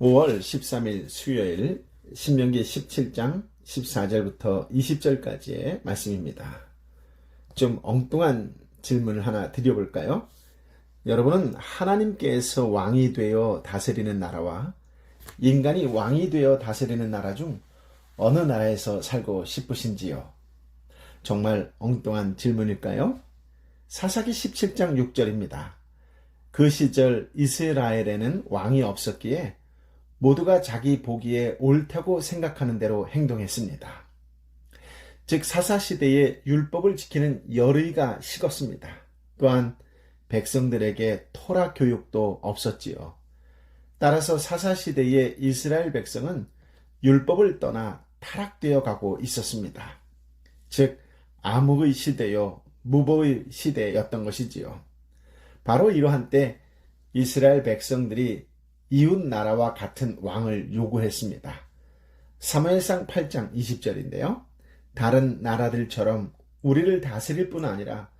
5월 13일 수요일 신명기 17장 14절부터 20절까지의 말씀입니다. 좀 엉뚱한 질문을 하나 드려볼까요? 여러분은 하나님께서 왕이 되어 다스리는 나라와 인간이 왕이 되어 다스리는 나라 중 어느 나라에서 살고 싶으신지요? 정말 엉뚱한 질문일까요? 사사기 17장 6절입니다. 그 시절 이스라엘에는 왕이 없었기에 모두가 자기 보기에 옳다고 생각하는 대로 행동했습니다. 즉 사사시대에 율법을 지키는 열의가 식었습니다. 또한 백성들에게 토라 교육도 없었지요. 따라서 사사시대의 이스라엘 백성은 율법을 떠나 타락되어 가고 있었습니다. 즉 암흑의 시대요 무보의 시대였던 것이지요. 바로 이러한 때 이스라엘 백성들이 이웃 나라와 같은 왕을 요구했습니다. 사무엘상 8장 20절인데요. 다른 나라들처럼 우리를 다스릴 뿐 아니라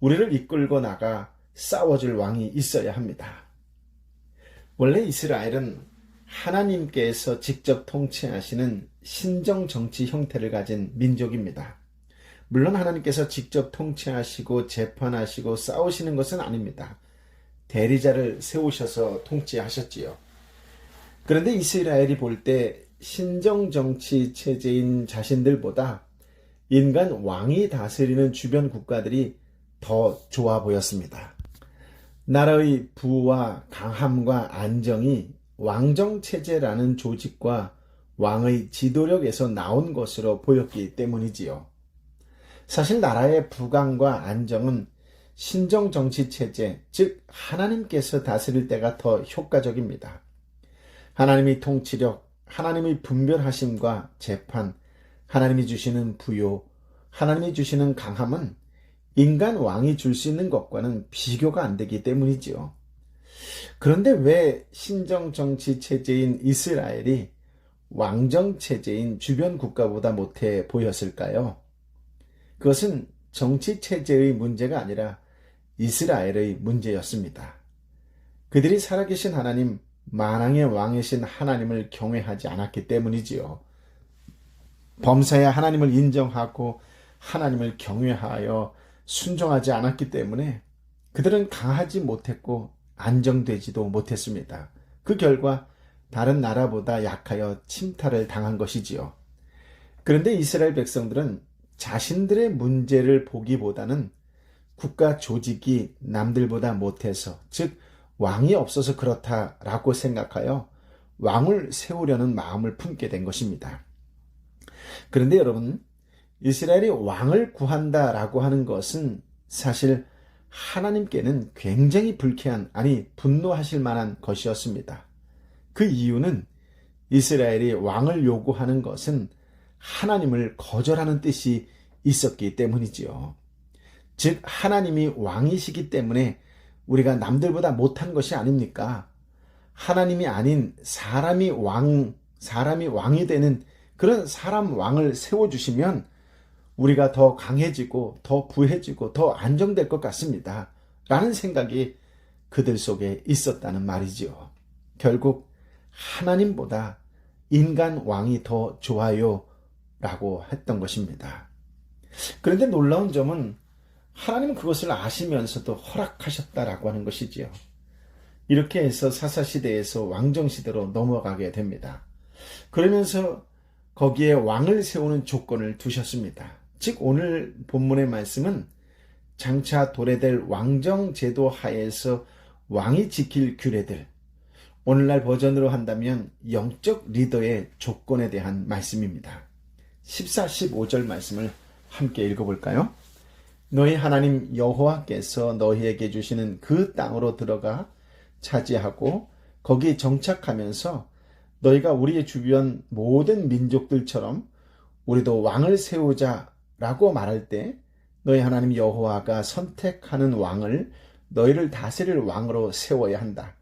우리를 이끌고 나가 싸워줄 왕이 있어야 합니다. 원래 이스라엘은 하나님께서 직접 통치하시는 신정 정치 형태를 가진 민족입니다. 물론 하나님께서 직접 통치하시고 재판하시고 싸우시는 것은 아닙니다. 대리자를 세우셔서 통치하셨지요. 그런데 이스라엘이 볼 때 신정 정치 체제인 자신들보다 인간 왕이 다스리는 주변 국가들이 더 좋아 보였습니다. 나라의 부와 강함과 안정이 왕정 체제라는 조직과 왕의 지도력에서 나온 것으로 보였기 때문이지요. 사실 나라의 부강과 안정은 신정 정치 체제, 즉 하나님께서 다스릴 때가 더 효과적입니다. 하나님의 통치력, 하나님의 분별하심과 재판, 하나님이 주시는 부요, 하나님이 주시는 강함은 인간 왕이 줄 수 있는 것과는 비교가 안 되기 때문이지요. 그런데 왜 신정 정치 체제인 이스라엘이 왕정 체제인 주변 국가보다 못해 보였을까요? 그것은 정치 체제의 문제가 아니라 이스라엘의 문제였습니다. 그들이 살아계신 하나님, 만왕의 왕이신 하나님을 경외하지 않았기 때문이지요. 범사에 하나님을 인정하고 하나님을 경외하여 순종하지 않았기 때문에 그들은 강하지 못했고 안정되지도 못했습니다. 그 결과 다른 나라보다 약하여 침탈을 당한 것이지요. 그런데 이스라엘 백성들은 자신들의 문제를 보기보다는 국가 조직이 남들보다 못해서, 즉, 왕이 없어서 그렇다라고 생각하여 왕을 세우려는 마음을 품게 된 것입니다. 그런데 여러분, 이스라엘이 왕을 구한다라고 하는 것은 사실 하나님께는 굉장히 불쾌한, 아니, 분노하실 만한 것이었습니다. 그 이유는 이스라엘이 왕을 요구하는 것은 하나님을 거절하는 뜻이 있었기 때문이지요. 즉, 하나님이 왕이시기 때문에 우리가 남들보다 못한 것이 아닙니까? 하나님이 아닌 사람이 왕, 사람이 왕이 되는 그런 사람 왕을 세워주시면 우리가 더 강해지고 더 부해지고 더 안정될 것 같습니다. 라는 생각이 그들 속에 있었다는 말이지요. 결국 하나님보다 인간 왕이 더 좋아요 라고 했던 것입니다. 그런데 놀라운 점은 하나님은 그것을 아시면서도 허락하셨다라고 하는 것이지요. 이렇게 해서 사사시대에서 왕정시대로 넘어가게 됩니다. 그러면서 거기에 왕을 세우는 조건을 두셨습니다. 즉, 오늘 본문의 말씀은 장차 도래될 왕정제도 하에서 왕이 지킬 규례들, 오늘날 버전으로 한다면 영적 리더의 조건에 대한 말씀입니다. 14, 15절 말씀을 함께 읽어볼까요? 너희 하나님 여호와께서 너희에게 주시는 그 땅으로 들어가 차지하고 거기 정착하면서 너희가 우리의 주변 모든 민족들처럼 우리도 왕을 세우자라고 말할 때 너희 하나님 여호와가 선택하는 왕을 너희를 다스릴 왕으로 세워야 한다.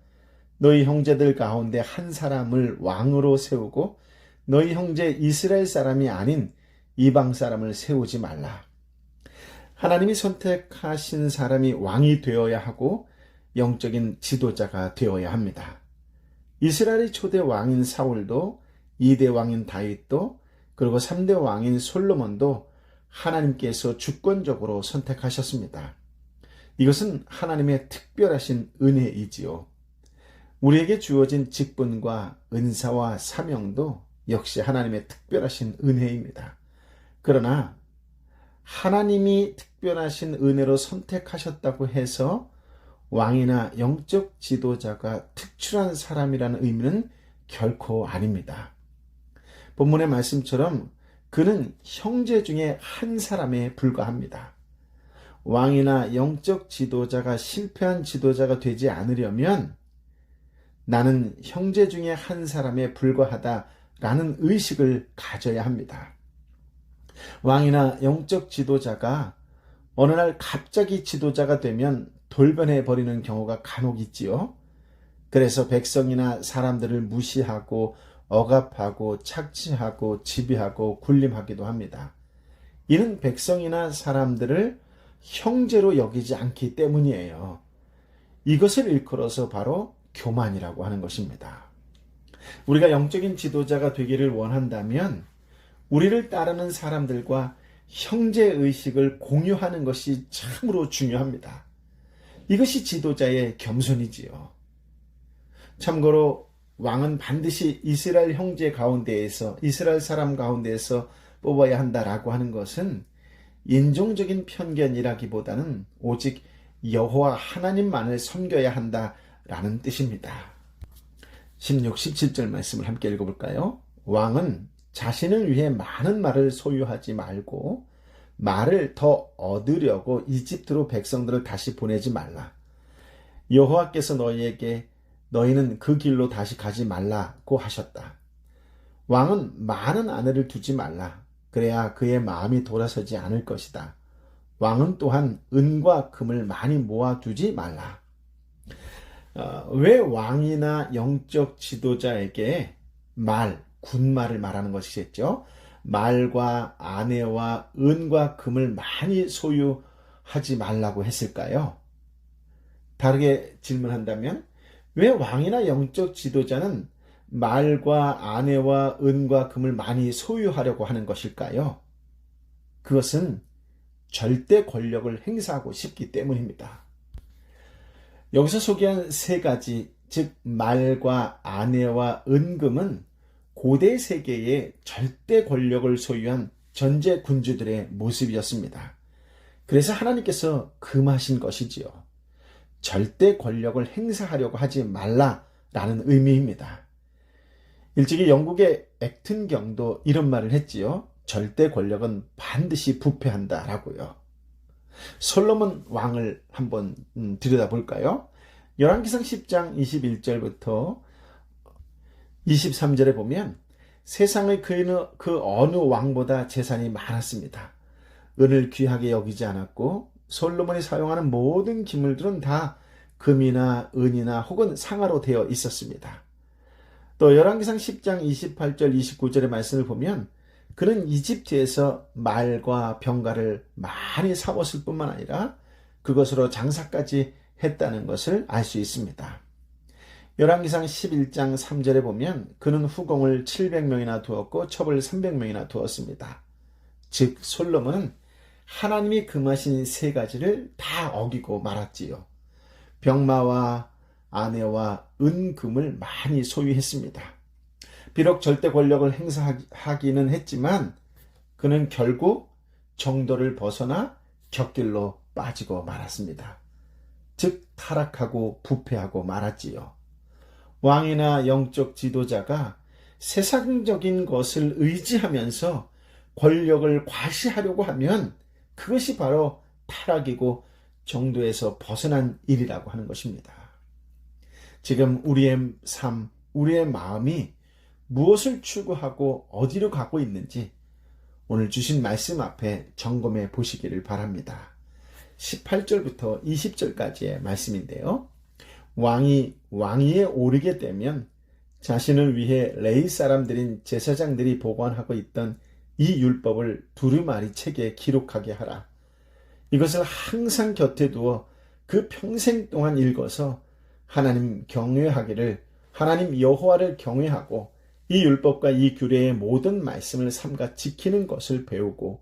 너희 형제들 가운데 한 사람을 왕으로 세우고 너희 형제 이스라엘 사람이 아닌 이방 사람을 세우지 말라. 하나님이 선택하신 사람이 왕이 되어야 하고 영적인 지도자가 되어야 합니다. 이스라엘의 초대 왕인 사울도 2대 왕인 다윗도 그리고 3대 왕인 솔로몬도 하나님께서 주권적으로 선택하셨습니다. 이것은 하나님의 특별하신 은혜이지요. 우리에게 주어진 직분과 은사와 사명도 역시 하나님의 특별하신 은혜입니다. 그러나 하나님이 특별하신 은혜로 선택하셨다고 해서 왕이나 영적 지도자가 특출한 사람이라는 의미는 결코 아닙니다. 본문의 말씀처럼 그는 형제 중에 한 사람에 불과합니다. 왕이나 영적 지도자가 실패한 지도자가 되지 않으려면 나는 형제 중에 한 사람에 불과하다라는 의식을 가져야 합니다. 왕이나 영적 지도자가 어느 날 갑자기 지도자가 되면 돌변해 버리는 경우가 간혹 있지요. 그래서 백성이나 사람들을 무시하고 억압하고 착취하고 지배하고 군림하기도 합니다. 이는 백성이나 사람들을 형제로 여기지 않기 때문이에요. 이것을 일컬어서 바로 교만이라고 하는 것입니다. 우리가 영적인 지도자가 되기를 원한다면 우리를 따르는 사람들과 형제 의식을 공유하는 것이 참으로 중요합니다. 이것이 지도자의 겸손이지요. 참고로 왕은 반드시 이스라엘 형제 가운데에서 이스라엘 사람 가운데에서 뽑아야 한다라고 하는 것은 인종적인 편견이라기보다는 오직 여호와 하나님만을 섬겨야 한다라는 뜻입니다. 16, 17절 말씀을 함께 읽어볼까요? 왕은 자신을 위해 많은 말을 소유하지 말고 말을 더 얻으려고 이집트로 백성들을 다시 보내지 말라. 여호와께서 너희에게 너희는 그 길로 다시 가지 말라고 하셨다. 왕은 많은 아내를 두지 말라. 그래야 그의 마음이 돌아서지 않을 것이다. 왕은 또한 은과 금을 많이 모아두지 말라. 어, 왜 왕이나 영적 지도자에게 말, 군말을 말하는 것이겠죠? 말과 아내와 은과 금을 많이 소유하지 말라고 했을까요? 다르게 질문한다면 왜 왕이나 영적 지도자는 말과 아내와 은과 금을 많이 소유하려고 하는 것일까요? 그것은 절대 권력을 행사하고 싶기 때문입니다. 여기서 소개한 세 가지, 즉, 말과 아내와 은금은 고대 세계의 절대 권력을 소유한 전제 군주들의 모습이었습니다. 그래서 하나님께서 금하신 것이지요. 절대 권력을 행사하려고 하지 말라라는 의미입니다. 일찍이 영국의 액튼경도 이런 말을 했지요. 절대 권력은 반드시 부패한다라고요. 솔로몬 왕을 한번 음, 들여다볼까요? 열왕기상 10장 21절부터 23절에 보면 세상의 그, 그 어느 왕보다 재산이 많았습니다. 은을 귀하게 여기지 않았고 솔로몬이 사용하는 모든 기물들은 다 금이나 은이나 혹은 상아로 되어 있었습니다. 또 열왕기상 10장 28절 29절의 말씀을 보면 그는 이집트에서 말과 병가를 많이 사왔을 뿐만 아니라 그것으로 장사까지 했다는 것을 알 수 있습니다. 열왕기상 11장 3절에 보면 그는 후공을 700명이나 두었고 첩을 300명이나 두었습니다. 즉 솔로몬은 하나님이 금하신 세 가지를 다 어기고 말았지요. 병마와 아내와 은금을 많이 소유했습니다. 비록 절대 권력을 행사하기는 했지만 그는 결국 정도를 벗어나 격길로 빠지고 말았습니다. 즉 타락하고 부패하고 말았지요. 왕이나 영적 지도자가 세상적인 것을 의지하면서 권력을 과시하려고 하면 그것이 바로 타락이고 정도에서 벗어난 일이라고 하는 것입니다. 지금 우리의 삶, 우리의 마음이 무엇을 추구하고 어디로 가고 있는지 오늘 주신 말씀 앞에 점검해 보시기를 바랍니다. 18절부터 20절까지의 말씀인데요. 왕이 왕위에 오르게 되면 자신을 위해 레이 사람들인 제사장들이 보관하고 있던 이 율법을 두루마리 책에 기록하게 하라. 이것을 항상 곁에 두어 그 평생 동안 읽어서 하나님 경외하기를 하나님 여호와를 경외하고 이 율법과 이 규례의 모든 말씀을 삼가 지키는 것을 배우고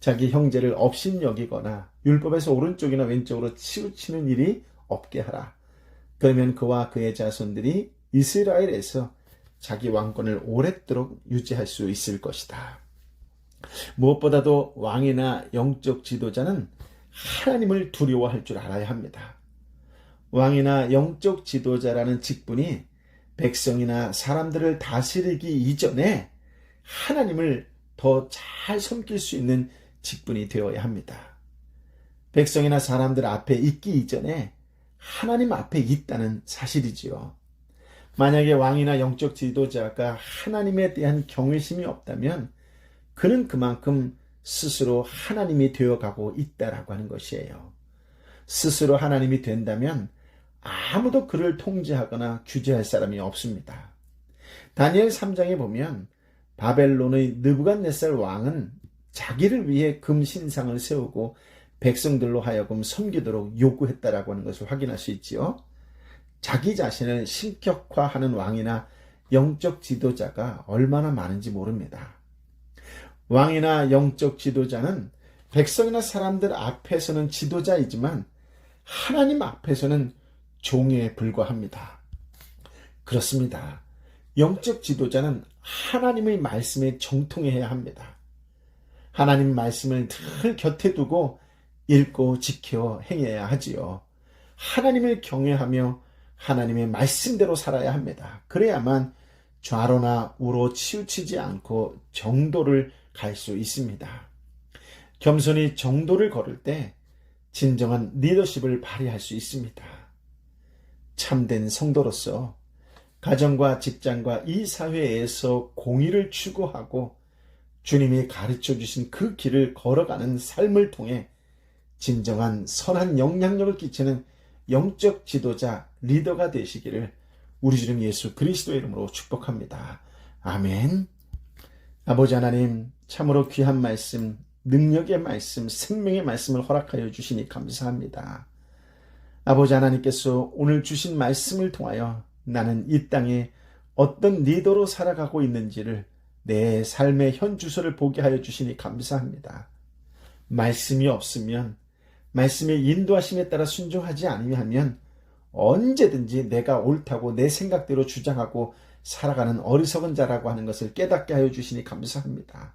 자기 형제를 업신 여기거나 율법에서 오른쪽이나 왼쪽으로 치우치는 일이 없게 하라. 그러면 그와 그의 자손들이 이스라엘에서 자기 왕권을 오랫도록 유지할 수 있을 것이다. 무엇보다도 왕이나 영적 지도자는 하나님을 두려워할 줄 알아야 합니다. 왕이나 영적 지도자라는 직분이 백성이나 사람들을 다스리기 이전에 하나님을 더 잘 섬길 수 있는 직분이 되어야 합니다. 백성이나 사람들 앞에 있기 이전에 하나님 앞에 있다는 사실이지요. 만약에 왕이나 영적 지도자가 하나님에 대한 경외심이 없다면 그는 그만큼 스스로 하나님이 되어가고 있다라고 하는 것이에요. 스스로 하나님이 된다면 아무도 그를 통제하거나 규제할 사람이 없습니다. 다니엘 3장에 보면 바벨론의 느부갓네살 왕은 자기를 위해 금 신상을 세우고 백성들로 하여금 섬기도록 요구했다라고 하는 것을 확인할 수 있지요. 자기 자신을 신격화하는 왕이나 영적 지도자가 얼마나 많은지 모릅니다. 왕이나 영적 지도자는 백성이나 사람들 앞에서는 지도자이지만 하나님 앞에서는 종에 불과합니다. 그렇습니다. 영적 지도자는 하나님의 말씀에 정통해야 합니다. 하나님 말씀을 늘 곁에 두고 읽고 지켜 행해야 하지요. 하나님을 경외하며 하나님의 말씀대로 살아야 합니다. 그래야만 좌로나 우로 치우치지 않고 정도를 갈 수 있습니다. 겸손히 정도를 걸을 때 진정한 리더십을 발휘할 수 있습니다. 참된 성도로서 가정과 직장과 이 사회에서 공의를 추구하고 주님이 가르쳐 주신 그 길을 걸어가는 삶을 통해 진정한 선한 영향력을 끼치는 영적 지도자, 리더가 되시기를 우리 주님 예수 그리스도 이름으로 축복합니다. 아멘. 아버지 하나님, 참으로 귀한 말씀, 능력의 말씀, 생명의 말씀을 허락하여 주시니 감사합니다. 아버지 하나님께서 오늘 주신 말씀을 통하여 나는 이 땅에 어떤 리더로 살아가고 있는지를 내 삶의 현 주소를 보게 하여 주시니 감사합니다. 말씀이 없으면 말씀의 인도하심에 따라 순종하지 않으면 언제든지 내가 옳다고 내 생각대로 주장하고 살아가는 어리석은 자라고 하는 것을 깨닫게 하여 주시니 감사합니다.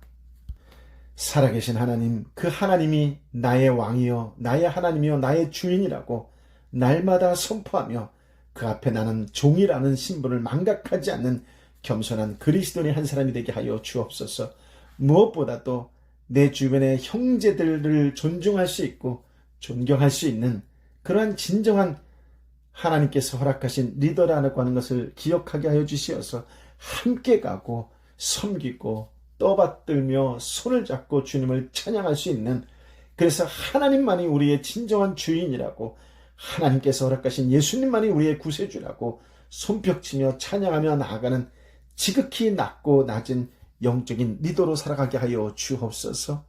살아계신 하나님, 그 하나님이 나의 왕이요, 나의 하나님이요, 나의 주인이라고 날마다 선포하며 그 앞에 나는 종이라는 신분을 망각하지 않는 겸손한 그리스도인의 한 사람이 되게 하여 주옵소서. 무엇보다도 내 주변의 형제들을 존중할 수 있고 존경할 수 있는 그러한 진정한 하나님께서 허락하신 리더라고 하는 것을 기억하게 하여 주시어서 함께 가고 섬기고 떠받들며 손을 잡고 주님을 찬양할 수 있는 그래서 하나님만이 우리의 진정한 주인이라고 하나님께서 허락하신 예수님만이 우리의 구세주라고 손뼉치며 찬양하며 나아가는 지극히 낮고 낮은 영적인 리더로 살아가게 하여 주옵소서.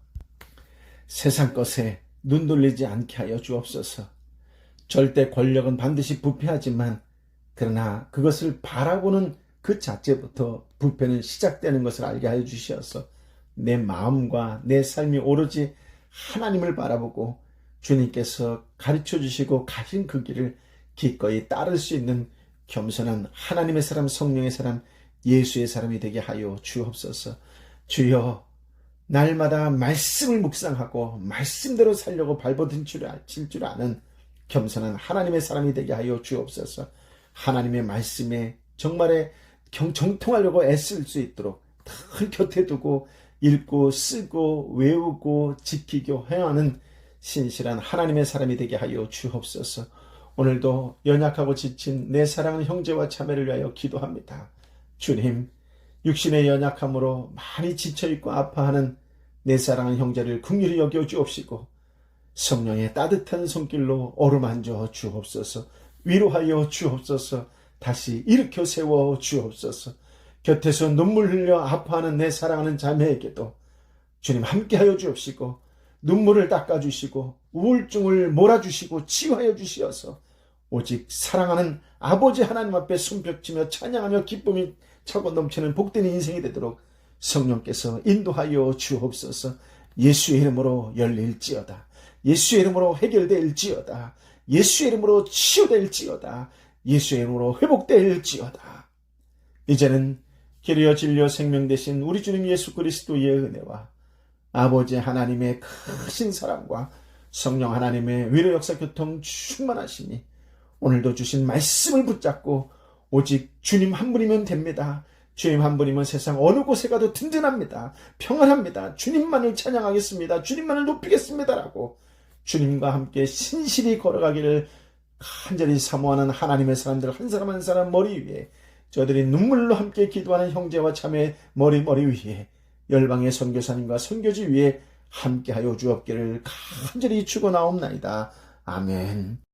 세상 것에 눈 돌리지 않게 하여 주옵소서. 절대 권력은 반드시 부패하지만 그러나 그것을 바라보는 그 자체부터 부패는 시작되는 것을 알게 하여 주시어서 내 마음과 내 삶이 오로지 하나님을 바라보고 주님께서 가르쳐 주시고 가신 그 길을 기꺼이 따를 수 있는 겸손한 하나님의 사람, 성령의 사람, 예수의 사람이 되게 하여 주옵소서. 주여, 날마다 말씀을 묵상하고 말씀대로 살려고 발버둥 칠줄 아는 겸손한 하나님의 사람이 되게 하여 주옵소서. 하나님의 말씀에 정말에 정통하려고 애쓸 수 있도록 늘 곁에 두고 읽고 쓰고 외우고 지키고 행하는 신실한 하나님의 사람이 되게 하여 주옵소서. 오늘도 연약하고 지친 내 사랑하는 형제와 자매를 위하여 기도합니다. 주님, 육신의 연약함으로 많이 지쳐있고 아파하는 내 사랑하는 형제를 긍휼히 여겨 주옵시고 성령의 따뜻한 손길로 어루만져 주옵소서 위로하여 주옵소서 다시 일으켜 세워 주옵소서 곁에서 눈물 흘려 아파하는 내 사랑하는 자매에게도 주님 함께하여 주옵시고 눈물을 닦아주시고 우울증을 몰아주시고 치유하여 주시어서 오직 사랑하는 아버지 하나님 앞에 손뼉치며 찬양하며 기쁨이 차고 넘치는 복된 인생이 되도록 성령께서 인도하여 주옵소서 예수의 이름으로 열릴지어다. 예수의 이름으로 해결될지어다. 예수의 이름으로 치유될지어다. 예수의 이름으로 회복될지어다. 이제는 길이여 진료 생명 되신 우리 주님 예수 그리스도의 은혜와 아버지 하나님의 크신 사랑과 성령 하나님의 위로 역사 교통 충만하시니 오늘도 주신 말씀을 붙잡고 오직 주님 한 분이면 됩니다. 주님 한 분이면 세상 어느 곳에 가도 든든합니다. 평안합니다. 주님만을 찬양하겠습니다. 주님만을 높이겠습니다라고 주님과 함께 신실히 걸어가기를 간절히 사모하는 하나님의 사람들 한 사람 한 사람 머리 위에 저들이 눈물로 함께 기도하는 형제와 자매 머리 머리 위에 열방의 선교사님과 선교지 위에 함께하여 주옵기를 간절히 추고 나옵나이다. 아멘.